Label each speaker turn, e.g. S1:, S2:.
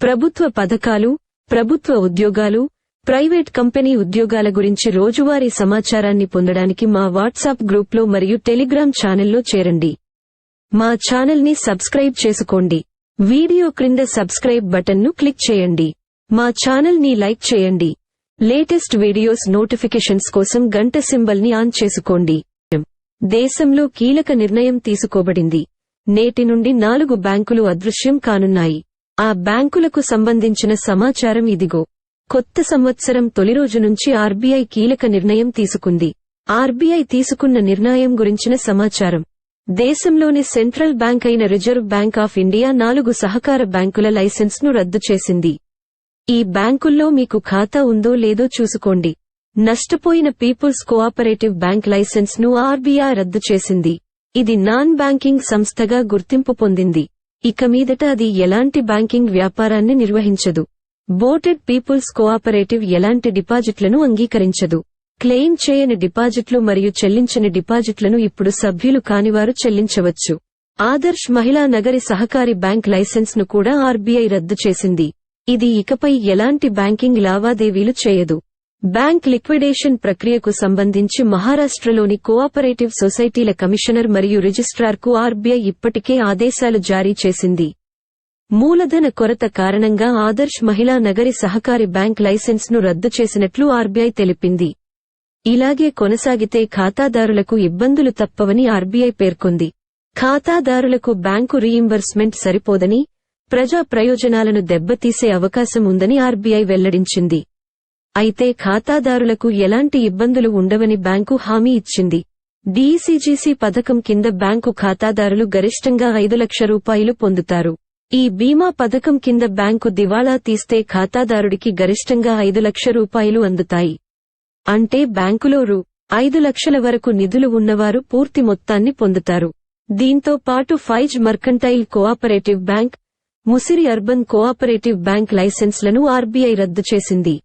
S1: ప్రభుత్వ పథకాలు ప్రభుత్వ ఉద్యోగాలు ప్రైవేట్ కంపెనీ ఉద్యోగాల గురించి రోజువారీ సమాచారాన్ని పొందడానికి మా వాట్సాప్ గ్రూప్లో మరియు టెలిగ్రామ్ ఛానల్లో చేరండి. మా ఛానల్ని సబ్స్క్రైబ్ చేసుకోండి. వీడియో క్రింద సబ్స్క్రైబ్ బటన్ను క్లిక్ చేయండి. మా ఛానల్ని లైక్ చేయండి. లేటెస్ట్ వీడియోస్ నోటిఫికేషన్స్ కోసం గంట సింబల్ని ఆన్ చేసుకోండి. దేశంలో కీలక నిర్ణయం తీసుకోబడింది. నేటి నుండి నాలుగు బ్యాంకులు అదృశ్యం కానున్నాయి. ఆ బ్యాంకులకు సంబంధించిన సమాచారం ఇదిగో. కొత్త సంవత్సరం తొలి రోజు నుంచి ఆర్బీఐ కీలక నిర్ణయం తీసుకుంది. ఆర్బీఐ తీసుకున్న నిర్ణయం గురించిన సమాచారం. దేశంలోని సెంట్రల్ బ్యాంక్ అయిన రిజర్వ్ బ్యాంక్ ఆఫ్ ఇండియా నాలుగు సహకార బ్యాంకుల లైసెన్స్ను రద్దు చేసింది. ఈ బ్యాంకుల్లో మీకు ఖాతా ఉందో లేదో చూసుకోండి. నష్టపోయిన పీపుల్స్ కోఆపరేటివ్ బ్యాంక్ లైసెన్స్ను ఆర్బీఐ రద్దు చేసింది. ఇది నాన్ బ్యాంకింగ్ సంస్థగా గుర్తింపు పొందింది. ఇక మీదట అది ఎలాంటి బ్యాంకింగ్ వ్యాపారాన్ని నిర్వహించదు. బోటెడ్ పీపుల్స్ కోఆపరేటివ్ ఎలాంటి డిపాజిట్లను అంగీకరించదు. క్లెయిమ్ చేయని డిపాజిట్లు మరియు చెల్లించని డిపాజిట్లను ఇప్పుడు సభ్యులు కానివారు చెల్లించవచ్చు. ఆదర్శ్ మహిళా నగరి సహకారి బ్యాంక్ లైసెన్స్ను కూడా ఆర్బీఐ రద్దు చేసింది. ఇది ఇకపై ఎలాంటి బ్యాంకింగ్ లావాదేవీలు చేయదు. బ్యాంక్ లిక్విడేషన్ ప్రక్రియకు సంబంధించి మహారాష్ట్రలోని కోఆపరేటివ్ సొసైటీల కమిషనర్ మరియు రిజిస్ట్రార్కు ఆర్బీఐ ఇప్పటికే ఆదేశాలు జారీ చేసింది. మూలధన కొరత కారణంగా ఆదర్శ్ మహిళా నగరి సహకారి బ్యాంక్ లైసెన్స్ను రద్దు చేసినట్లు ఆర్బీఐ తెలిపింది. ఇలాగే కొనసాగితే ఖాతాదారులకు ఇబ్బందులు తప్పవని ఆర్బీఐ పేర్కొంది. ఖాతాదారులకు బ్యాంకు రీయింబర్స్మెంట్ సరిపోదని ప్రజా ప్రయోజనాలను దెబ్బతీసే అవకాశం ఉందని ఆర్బీఐ వెల్లడించింది. అయితే ఖాతాదారులకు ఎలాంటి ఇబ్బందులు ఉండవని బ్యాంకు హామీ ఇచ్చింది. డీసీజీసీ పథకం కింద బ్యాంకు ఖాతాదారులు గరిష్టంగా ఐదు లక్ష రూపాయలు పొందుతారు. ఈ బీమా పథకం కింద బ్యాంకు దివాళా తీస్తే ఖాతాదారుడికి గరిష్టంగా ఐదు లక్ష రూపాయలు అందుతాయి. అంటే బ్యాంకులో రూ. ఐదు లక్షల వరకు నిధులు ఉన్నవారు పూర్తి మొత్తాన్ని పొందుతారు. దీంతో పాటు Faiz Mercantile Cooperative Bank Musiri urban cooperative bank లైసెన్స్లను RBI రద్దు చేసింది.